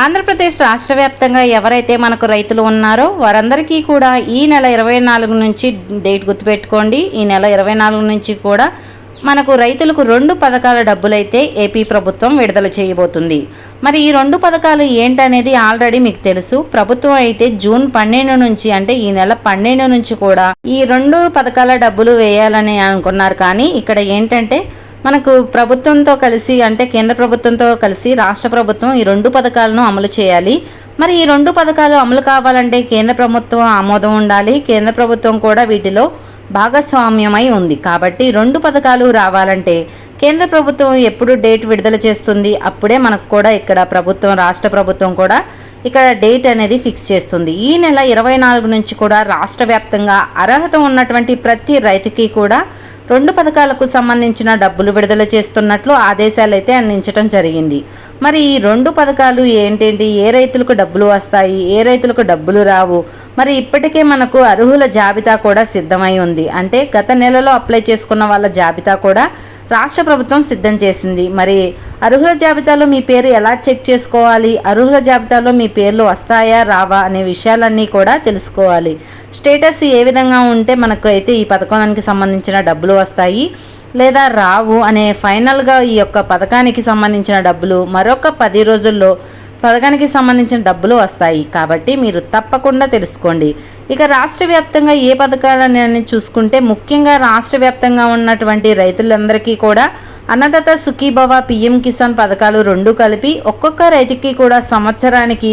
ఆంధ్రప్రదేశ్ రాష్ట్ర వ్యాప్తంగా ఎవరైతే మనకు రైతులు ఉన్నారో వారందరికీ కూడా ఈ నెల ఇరవై నాలుగు నుంచి డేట్ గుర్తుపెట్టుకోండి. ఈ నెల ఇరవై నాలుగు నుంచి కూడా మనకు రైతులకు రెండు పథకాల డబ్బులైతే ఏపీ ప్రభుత్వం విడుదల చేయబోతుంది. మరి ఈ రెండు పథకాలు ఏంటనేది ఆల్రెడీ మీకు తెలుసు. ప్రభుత్వం అయితే జూన్ పన్నెండు నుంచి అంటే ఈ నెల పన్నెండు నుంచి కూడా ఈ రెండు పథకాల డబ్బులు వేయాలని అనుకున్నారు. కానీ ఇక్కడ ఏంటంటే మనకు ప్రభుత్వంతో కలిసి అంటే కేంద్ర ప్రభుత్వంతో కలిసి రాష్ట్ర ప్రభుత్వం ఈ రెండు పథకాలను అమలు చేయాలి. మరి ఈ రెండు పథకాలు అమలు కావాలంటే కేంద్ర ప్రభుత్వం ఆమోదం ఉండాలి. కేంద్ర ప్రభుత్వం కూడా వీటిలో భాగస్వామ్యమై ఉంది. కాబట్టి రెండు పథకాలు రావాలంటే కేంద్ర ప్రభుత్వం ఎప్పుడు డేట్ విడుదల చేస్తుంది? అప్పుడే మనకు కూడా ఇక్కడ ప్రభుత్వం రాష్ట్ర ప్రభుత్వం కూడా ఇక్కడ డేట్ అనేది ఫిక్స్ చేస్తుంది. ఈ నెల ఇరవై నాలుగు నుంచి కూడా రాష్ట్ర వ్యాప్తంగా అర్హత ఉన్నటువంటి ప్రతి రైతుకి కూడా రెండు పథకాలకు సంబంధించిన డబ్బులు విడుదల చేస్తున్నట్లు ఆదేశాలు అయితే అందించడం జరిగింది. మరి ఈ రెండు పథకాలు ఏంటేంటి? ఏ రైతులకు డబ్బులు వస్తాయి? ఏ రైతులకు డబ్బులు రావు? మరి ఇప్పటికే మనకు అర్హుల జాబితా కూడా సిద్ధమై ఉంది. అంటే గత నెలలో అప్లై చేసుకున్న వాళ్ళ జాబితా కూడా రాష్ట్ర ప్రభుత్వం సిద్ధం చేసింది. మరి అర్హుల జాబితాలో మీ పేరు ఎలా చెక్ చేసుకోవాలి? అర్హుల జాబితాలో మీ పేర్లు వస్తాయా? రావా? అనే విషయాలన్నీ కూడా తెలుసుకోవాలి. స్టేటస్ ఏ విధంగా ఉంటే మనకు అయితే ఈ పథకానికి సంబంధించిన డబ్బులు వస్తాయి. లేదా రావు అనే ఫైనల్గా ఈ యొక్క పథకానికి సంబంధించిన డబ్బులు మరొక పది రోజుల్లో పథకానికి సంబంధించిన డబ్బులు వస్తాయి. కాబట్టి మీరు తప్పకుండా తెలుసుకోండి. ఇక రాష్ట్ర వ్యాప్తంగా ఏ పథకాలని చూసుకుంటే ముఖ్యంగా రాష్ట్ర వ్యాప్తంగా ఉన్నటువంటి రైతులందరికీ కూడా అన్నదాత సుఖీభవ పిఎం కిసాన్ పథకాలు రెండు కలిపి ఒక్కొక్క రైతుకి కూడా సంవత్సరానికి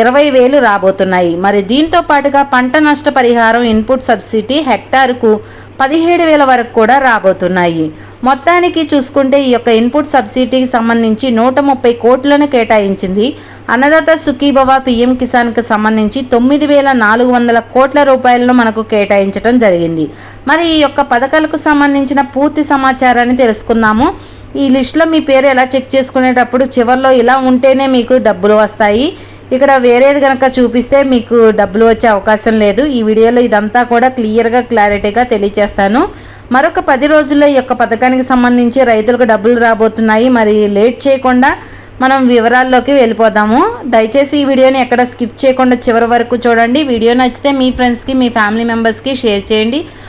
ఇరవై వేలు రాబోతున్నాయి. మరి దీంతో పాటుగా పంట నష్ట పరిహారం ఇన్పుట్ సబ్సిడీ హెక్టార్కు పదిహేడు వేల వరకు కూడా రాబోతున్నాయి. మొత్తానికి చూసుకుంటే ఈ యొక్క ఇన్పుట్ సబ్సిడీకి సంబంధించి నూట ముప్పై కోట్లను కేటాయించింది. అన్నదాత సుఖీభవ పిఎం కిసాన్కి సంబంధించి తొమ్మిది వేల నాలుగు వందల కోట్ల రూపాయలను మనకు కేటాయించడం జరిగింది. మరి ఈ యొక్క పథకాలకు సంబంధించిన పూర్తి సమాచారాన్ని తెలుసుకుందాము. ఈ లిస్టులో మీ పేరు ఎలా చెక్ చేసుకునేటప్పుడు చివరిలో ఇలా ఉంటేనే మీకు డబ్బులు వస్తాయి. ఇక్కడ వేరేది కనుక చూపిస్తే మీకు డబ్బులు వచ్చే అవకాశం లేదు. ఈ వీడియోలో ఇదంతా కూడా క్లియర్గా క్లారిటీగా తెలియచేస్తాను. మరొక పది రోజుల్లో ఈ యొక్క పథకానికి సంబంధించి రైతులకు డబ్బులు రాబోతున్నాయి. మరి లేట్ చేయకుండా మనం వివరాల్లోకి వెళ్ళిపోదాము. దయచేసి ఈ వీడియోని ఎక్కడ స్కిప్ చేయకుండా చివరి వరకు చూడండి. వీడియో నచ్చితే మీ ఫ్రెండ్స్కి మీ ఫ్యామిలీ మెంబర్స్కి షేర్ చేయండి.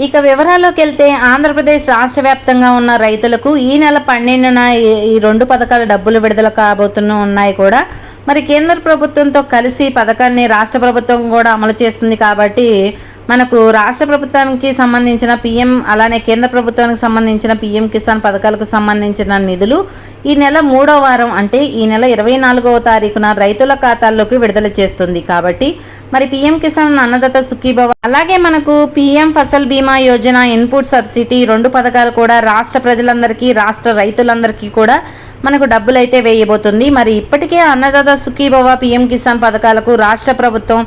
ఇక వివరాల్లోకి వెళ్తే ఆంధ్రప్రదేశ్ రాష్ట్ర వ్యాప్తంగా ఉన్న రైతులకు ఈ నెల పన్నెండున ఈ- ఈ రెండు పథకాల డబ్బులు విడుదల కాబోతున్న ఉన్నాయి కూడా. మరి కేంద్ర ప్రభుత్వంతో కలిసి పథకాన్ని రాష్ట్ర ప్రభుత్వం కూడా అమలు చేస్తుంది కాబట్టి మనకు రాష్ట్ర ప్రభుత్వానికి సంబంధించిన పిఎం అలానే కేంద్ర ప్రభుత్వానికి సంబంధించిన పిఎం కిసాన్ పథకాలకు సంబంధించిన నిధులు ఈ నెల మూడో వారం అంటే ఈ నెల ఇరవై నాలుగవ తారీఖున రైతుల ఖాతాల్లోకి విడుదల చేస్తుంది. కాబట్టి మరి పిఎం కిసాన్ అన్నదాత సుఖీభవ అలాగే మనకు PM Fasal Bima Yojana input subsidy రెండు పథకాలు కూడా రాష్ట్ర ప్రజలందరికీ రాష్ట్ర రైతులందరికీ కూడా మనకు డబ్బులైతే వేయబోతుంది. మరి ఇప్పటికే అన్నదాత సుఖీభవ పిఎం కిసాన్ పథకాలకు రాష్ట్ర ప్రభుత్వం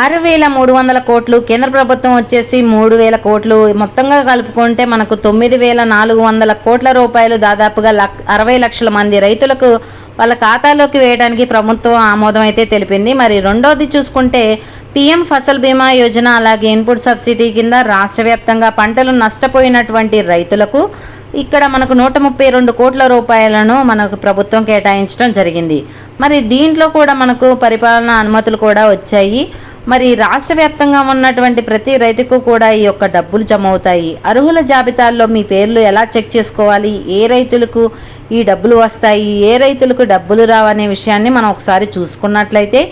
ఆరు వేల మూడు వందల కోట్లు కేంద్ర ప్రభుత్వం వచ్చేసి మూడు వేల కోట్లు. మొత్తంగా కలుపుకుంటే మనకు తొమ్మిది వేల నాలుగు వందల కోట్ల రూపాయలు దాదాపుగా లక్ అరవై లక్షల మంది రైతులకు వాళ్ళ ఖాతాలోకి వేయడానికి ప్రభుత్వం ఆమోదం అయితే తెలిపింది. మరి రెండోది చూసుకుంటే పీఎం ఫసల్ బీమా యోజన అలాగే ఇన్పుట్ సబ్సిడీ కింద రాష్ట్ర వ్యాప్తంగా పంటలు నష్టపోయినటువంటి రైతులకు ఇక్కడ మనకు నూట ముప్పై రెండు కోట్ల రూపాయలను మనకు ప్రభుత్వం కేటాయించడం జరిగింది. మరి దీంట్లో కూడా మనకు పరిపాలన అనుమతులు కూడా వచ్చాయి. మరి రాష్ట్ర వ్యాప్తంగా ఉన్నటువంటి ప్రతి రైతుకు కూడా ఈ యొక్క డబ్బులు జమ అవుతాయి అర్హుల జాబితాల్లో మీ పేర్లు ఎలా చెక్ చేసుకోవాలి? ఏ రైతులకు ఈ డబ్బులు వస్తాయి? ఏ రైతులకు డబ్బులు రావనే విషయాన్ని మనం ఒకసారి చూసుకున్నట్లయితే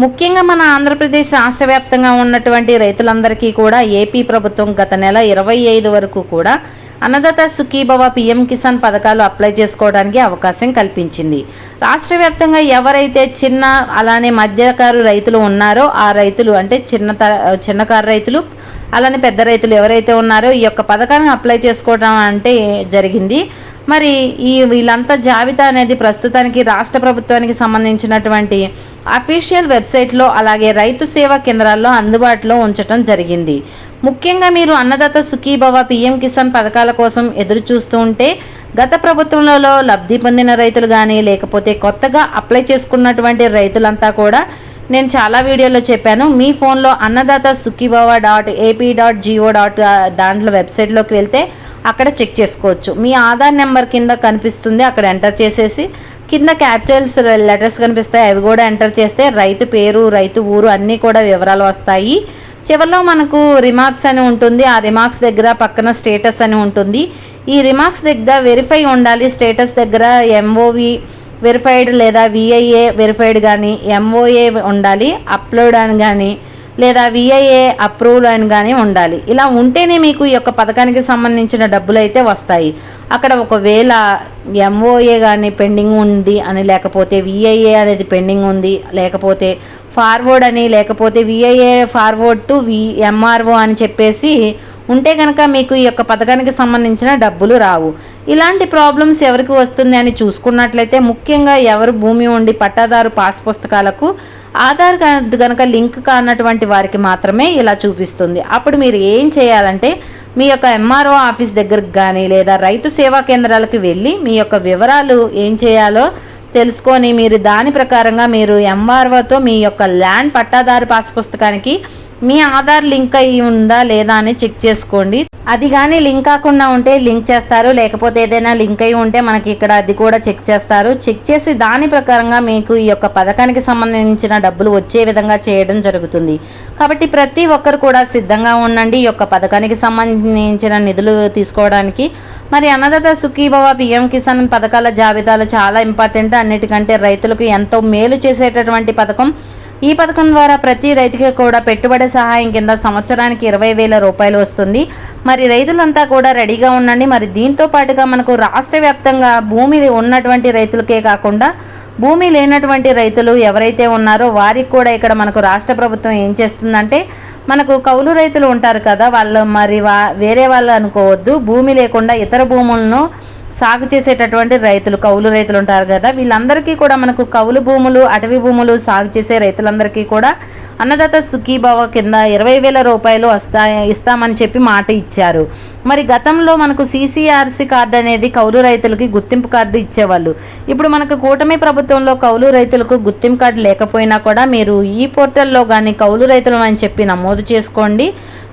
ముఖ్యంగా మన ఆంధ్రప్రదేశ్ రాష్ట్ర వ్యాప్తంగా ఉన్నటువంటి రైతులందరికీ కూడా ఏపీ ప్రభుత్వం గత నెల ఇరవై ఐదు వరకు కూడా అన్నదాత సుఖీభవ పిఎం కిసాన్ పథకాలు అప్లై చేసుకోవడానికి అవకాశం కల్పించింది. రాష్ట్ర వ్యాప్తంగా ఎవరైతే చిన్న అలానే మధ్యకారు రైతులు ఉన్నారో ఆ రైతులు అంటే చిన్న త- చిన్నకారు రైతులు అలానే పెద్ద రైతులు ఎవరైతే ఉన్నారో ఈ యొక్క పథకాన్ని అప్లై చేసుకోవడం అంటే జరిగింది. మరి ఈ వీళ్ళంతా జాబితా అనేది ప్రస్తుతానికి రాష్ట్ర ప్రభుత్వానికి సంబంధించినటువంటి అఫీషియల్ వెబ్సైట్లో అలాగే రైతు సేవా కేంద్రాల్లో అందుబాటులో ఉంచడం జరిగింది. ముఖ్యంగా మీరు అన్నదాత సుఖీభవ పిఎం కిసాన్ పథకాల కోసం ఎదురు చూస్తూ ఉంటే గత ప్రభుత్వంలో లబ్ధి పొందిన రైతులు కానీ లేకపోతే కొత్తగా అప్లై చేసుకున్నటువంటి రైతులంతా కూడా నేను చాలా వీడియోలో చెప్పాను. మీ ఫోన్లో Annadata Sukhibhava dot AP dot gov dot దాంట్లో వెబ్సైట్లోకి వెళ్తే అక్కడ చెక్ చేసుకోవచ్చు. మీ ఆధార్ నెంబర్ కింద కనిపిస్తుంది అక్కడ ఎంటర్ చేసేసి కింద క్యాపిటల్స్ లెటర్స్ కనిపిస్తాయి అవి కూడా ఎంటర్ చేస్తే రైతు పేరు రైతు ఊరు అన్నీ కూడా వివరాలు వస్తాయి. చివరిలో మనకు రిమార్క్స్ అని ఉంటుంది ఆ రిమార్క్స్ దగ్గర పక్కన స్టేటస్ అని ఉంటుంది. ఈ రిమార్క్స్ దగ్గర వెరిఫై ఉండాలి స్టేటస్ దగ్గర ఎంఓవి వెరిఫైడ్ లేదా విఐఏ వెరిఫైడ్ కానీ ఎంఓఏ ఉండాలి అప్లోడ్ అని కానీ లేదా విఐఏ అప్రూవల్ అని కానీ ఉండాలి. ఇలా ఉంటేనే మీకు ఈ యొక్క పథకానికి సంబంధించిన డబ్బులు అయితే వస్తాయి. అక్కడ ఒకవేళ ఎంఓఏ కానీ పెండింగ్ ఉంది అని లేకపోతే విఐఏ అనేది పెండింగ్ ఉంది లేకపోతే ఫార్వర్డ్ అని లేకపోతే via forward to V MRO అని చెప్పేసి ఉంటే కనుక మీకు ఈ యొక్క పథకానికి సంబంధించిన డబ్బులు రావు. ఇలాంటి ప్రాబ్లమ్స్ ఎవరికి వస్తుంది అని చూసుకున్నట్లయితే ముఖ్యంగా ఎవరు భూమి ఉండి పట్టాదారు పాస్ పుస్తకాలకు ఆధార్ కార్డు కనుక లింక్ కానటువంటి వారికి మాత్రమే ఇలా చూపిస్తుంది. అప్పుడు మీరు ఏం చేయాలంటే మీ యొక్క ఎంఆర్ఓ ఆఫీస్ దగ్గరకు కానీ లేదా రైతు సేవా కేంద్రాలకు వెళ్ళి మీ యొక్క వివరాలు ఏం చేయాలో తెలుసుకొని మీరు దాని ప్రకారంగా మీరు ఎంఆర్ఓతో మీ యొక్క ల్యాండ్ పట్టాదారు పాస్ పుస్తకానికి మీ ఆధార్ లింక్ అయి ఉందా లేదా అని చెక్ చేసుకోండి. అది కానీ లింక్ కాకుండా ఉంటే లింక్ చేస్తారు. లేకపోతే ఏదైనా లింక్ అయి ఉంటే మనకి ఇక్కడ అది కూడా చెక్ చేస్తారు. చెక్ చేసి దాని ప్రకారంగా మీకు ఈ యొక్క పథకానికి సంబంధించిన డబ్బులు వచ్చే విధంగా చేయడం జరుగుతుంది. కాబట్టి ప్రతి ఒక్కరు కూడా సిద్ధంగా ఉండండి. ఈ యొక్క పథకానికి సంబంధించిన నిధులు తీసుకోవడానికి. మరి అన్నదాత సుఖీభవ పిఎం కిసాన్ పథకాల జాబితాలు చాలా ఇంపార్టెంట్. అన్నిటికంటే రైతులకు ఎంతో మేలు చేసేటటువంటి పథకం ఈ పథకం ద్వారా ప్రతి రైతుకి కూడా పెట్టుబడి సహాయం కింద సంవత్సరానికి ఇరవై వేల రూపాయలు వస్తుంది. మరి రైతులంతా కూడా రెడీగా ఉండండి. మరి దీంతో పాటుగా మనకు రాష్ట్ర వ్యాప్తంగా భూమి ఉన్నటువంటి రైతులకే కాకుండా భూమి లేనటువంటి రైతులు ఎవరైతే ఉన్నారో వారికి కూడా ఇక్కడ మనకు రాష్ట్ర ప్రభుత్వం ఏం చేస్తుందంటే మనకు కౌలు రైతులు ఉంటారు కదా వాళ్ళు మరి వా వేరే వాళ్ళు అనుకోవద్దు. భూమి లేకుండా ఇతర భూములను సాగు చేసేటటువంటి రైతులు కౌలు రైతులు ఉంటారు కదా. వీళ్ళందరికీ కూడా మనకు కౌలు భూములు అటవీ భూములు సాగు చేసే రైతులందరికీ కూడా అన్నదాత సుఖీభావ కింద ఇరవై వేల రూపాయలు వస్తా ఇస్తామని చెప్పి మాట ఇచ్చారు. మరి గతంలో మనకు సీసీఆర్సీ కార్డు అనేది కౌలు రైతులకి గుర్తింపు కార్డు ఇచ్చేవాళ్ళు. ఇప్పుడు మనకు కూటమి ప్రభుత్వంలో కౌలు రైతులకు గుర్తింపు కార్డు లేకపోయినా కూడా మీరు ఈ పోర్టల్లో కానీ కౌలు రైతులు అని చెప్పి నమోదు చేసుకోండి.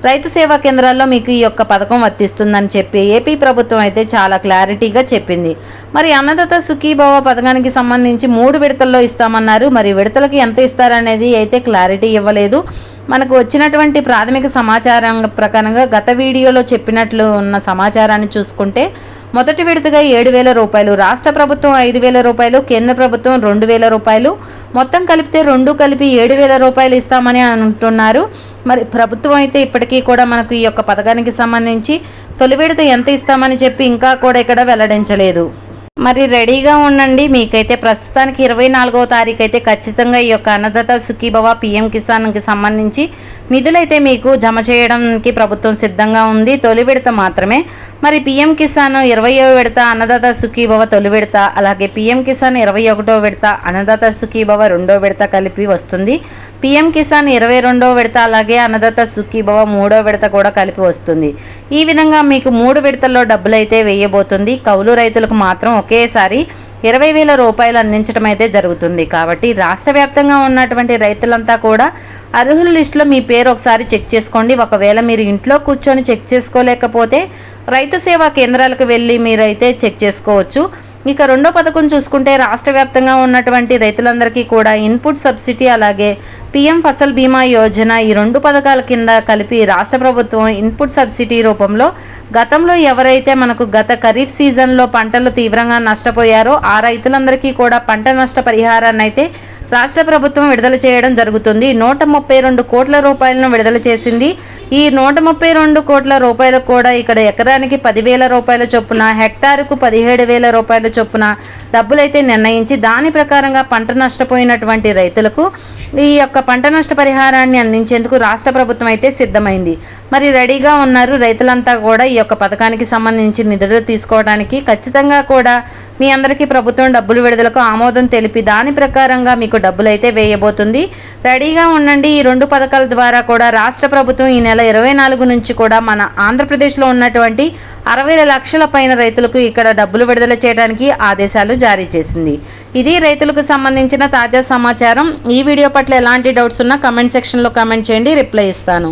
రైతు సేవా కేంద్రాల్లో మీకు ఈ యొక్క పథకం వర్తిస్తుందని చెప్పి ఏపీ ప్రభుత్వం అయితే చాలా క్లారిటీగా చెప్పింది. మరి అన్నదాత సుఖీభవ పథకానికి సంబంధించి మూడు విడతల్లో ఇస్తామన్నారు. మరి విడతలకు ఎంత ఇస్తారనేది అయితే క్లారిటీ ఇవ్వలేదు. మనకు వచ్చినటువంటి ప్రాథమిక సమాచారం ప్రకారంగా గత వీడియోలో చెప్పినట్లు ఉన్న సమాచారాన్ని చూసుకుంటే మొదటి విడతగా ఏడు వేల రూపాయలు రాష్ట్ర ప్రభుత్వం ఐదు వేల రూపాయలు కేంద్ర ప్రభుత్వం రెండు వేల రూపాయలు మొత్తం కలిపితే రెండు కలిపి ఏడు వేల రూపాయలు ఇస్తామని అంటున్నారు. మరి ప్రభుత్వం అయితే ఇప్పటికీ కూడా మనకు ఈ యొక్క పథకానికి సంబంధించి తొలి విడత ఎంత ఇస్తామని చెప్పి ఇంకా కూడా ఇక్కడ వెల్లడించలేదు. మరి రెడీగా ఉండండి. మీకైతే ప్రస్తుతానికి ఇరవై నాలుగవ తారీఖు అయితే ఖచ్చితంగా ఈ యొక్క అన్నదాత సుఖీభవ పిఎం కిసాన్కి సంబంధించి నిధులైతే మీకు జమ చేయడానికి ప్రభుత్వం సిద్ధంగా ఉంది. తొలి విడత మాత్రమే. మరి పిఎం కిసాన్ ఇరవయో విడత అన్నదాత సుఖీభవ తొలి విడత అలాగే పిఎం కిసాన్ ఇరవై ఒకటో విడత అన్నదాత సుఖీభవ రెండో విడత కలిపి వస్తుంది. పిఎం కిసాన్ ఇరవై రెండో విడత అలాగే అన్నదాత సుఖీభవ మూడో విడత కూడా కలిపి వస్తుంది. ఈ విధంగా మీకు మూడు విడతల్లో డబ్బులైతే వేయబోతుంది. కౌలు రైతులకు మాత్రం ఒకేసారి ఇరవై వేల రూపాయలు అందించడం అయితే జరుగుతుంది. కాబట్టి రాష్ట్ర వ్యాప్తంగా ఉన్నటువంటి రైతులంతా కూడా అర్హుల లిస్టులో మీ పేరు ఒకసారి చెక్ చేసుకోండి. ఒకవేళ మీరు ఇంట్లో కూర్చొని చెక్ చేసుకోలేకపోతే రైతు సేవా కేంద్రాలకు వెళ్ళి మీరైతే చెక్ చేసుకోవచ్చు. ఇక రెండో పథకం చూసుకుంటే రాష్ట్ర వ్యాప్తంగా ఉన్నటువంటి రైతులందరికీ కూడా ఇన్పుట్ సబ్సిడీ అలాగే పీఎం ఫసల్ బీమా యోజన ఈ రెండు పథకాల కింద కలిపి రాష్ట్ర ప్రభుత్వం ఇన్పుట్ సబ్సిడీ రూపంలో గతంలో ఎవరైతే మనకు గత ఖరీఫ్ సీజన్లో పంటలు తీవ్రంగా నష్టపోయారో ఆ రైతులందరికీ కూడా పంట నష్ట పరిహారాన్ని అయితే రాష్ట్ర ప్రభుత్వం విడుదల చేయడం జరుగుతుంది. నూట ముప్పై రెండు కోట్ల రూపాయలను విడుదల చేసింది ఈ నూట ముప్పై రెండు కోట్ల రూపాయలు కూడా ఇక్కడ ఎకరానికి పదివేల రూపాయల చొప్పున హెక్టారుకు పదిహేడు వేల రూపాయల చొప్పున డబ్బులైతే నిర్ణయించి దాని ప్రకారంగా పంట నష్టపోయినటువంటి రైతులకు ఈ యొక్క పంట నష్ట పరిహారాన్ని అందించేందుకు రాష్ట్ర ప్రభుత్వం అయితే సిద్ధమైంది. మరి రెడీగా ఉన్నారు రైతులంతా కూడా ఈ యొక్క పథకానికి సంబంధించి నిధులు తీసుకోవడానికి. ఖచ్చితంగా కూడా మీ అందరికీ ప్రభుత్వం డబ్బులు విడుదలకు ఆమోదం తెలిపి దాని ప్రకారంగా మీకు డబ్బులు అయితే వేయబోతుంది. రెడీగా ఉండండి. ఈ రెండు పథకాల ద్వారా కూడా రాష్ట్ర ప్రభుత్వం ఈ నెల ఇరవై నాలుగు నుంచి కూడా మన ఆంధ్రప్రదేశ్లో ఉన్నటువంటి అరవై లక్షల పైన రైతులకు ఇక్కడ డబ్బులు విడుదల చేయడానికి ఆదేశాలు జారీ చేసింది. ఇది రైతులకు సంబంధించిన తాజా సమాచారం. ఈ వీడియో పట్ల ఎలాంటి డౌట్స్ ఉన్నా కమెంట్ సెక్షన్లో కమెంట్ చేయండి. రిప్లై ఇస్తాను.